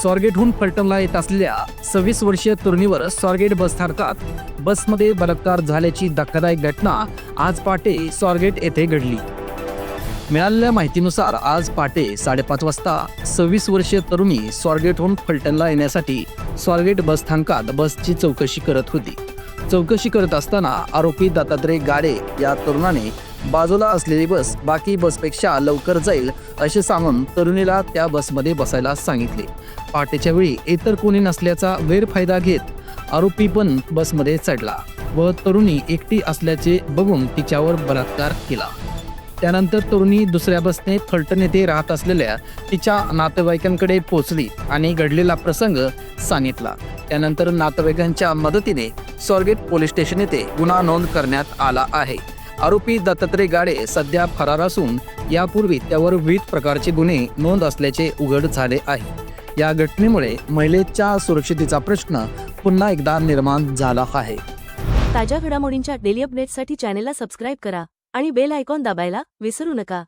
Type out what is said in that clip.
स्वारगेटहून फलटणला येत असलेल्या सव्वीस वर्षीय तरुणीवर स्वारगेट बस स्थानकात बसमध्ये बलात्कार झाल्याची धक्कादायक घटना आज पहाटे स्वारगेट येथे घडली. मिळालेल्या माहितीनुसार आज पहाटे साडेपाच वाजता सव्वीस वर्षीय तरुणी स्वारगेटहून फलटणला येण्यासाठी स्वारगेट बसस्थानकात बसची चौकशी करत होती. चौकशी करत असताना आरोपी दत्तात्रय गाडे या तरुणाने बाजूला असलेली बस बाकी बसपेक्षा लवकर जाईल असे सांगून तरुणीला त्या बसमध्ये बसायला सांगितले. पहाटेच्या वेळी इतर कोणी नसल्याचा गैरफायदा घेत आरोपी पण बसमध्ये चढला व तरुणी एकटी असल्याचे बघून तिच्यावर बलात्कार केला. त्यानंतर तरुणी दुसऱ्या बसने फलटण येथे राहत असलेल्या तिच्या नातेवाईकांकडे पोचली आणि घडलेला प्रसंग सांगितला. त्यानंतर नातेवाईकांच्या मदतीने स्वारगेट पोलीस स्टेशन येथे गुन्हा नोंद करण्यात आला आहे. आरोपी दत्तात्रय गाडे सध्या फरार असून यापूर्वी त्यावर विविध प्रकारचे गुन्हे नोंद असल्याचे उघड झाले आहे. या घटनेमुळे महिलेच्या सुरक्षितेचा प्रश्न पुन्हा एकदा निर्माण झाला आहे. ताज्या घडामोडींच्या डेली अपडेट्ससाठी चॅनेलला सबस्क्राईब करा आणि बेल आयकॉन दाबायला विसरू नका.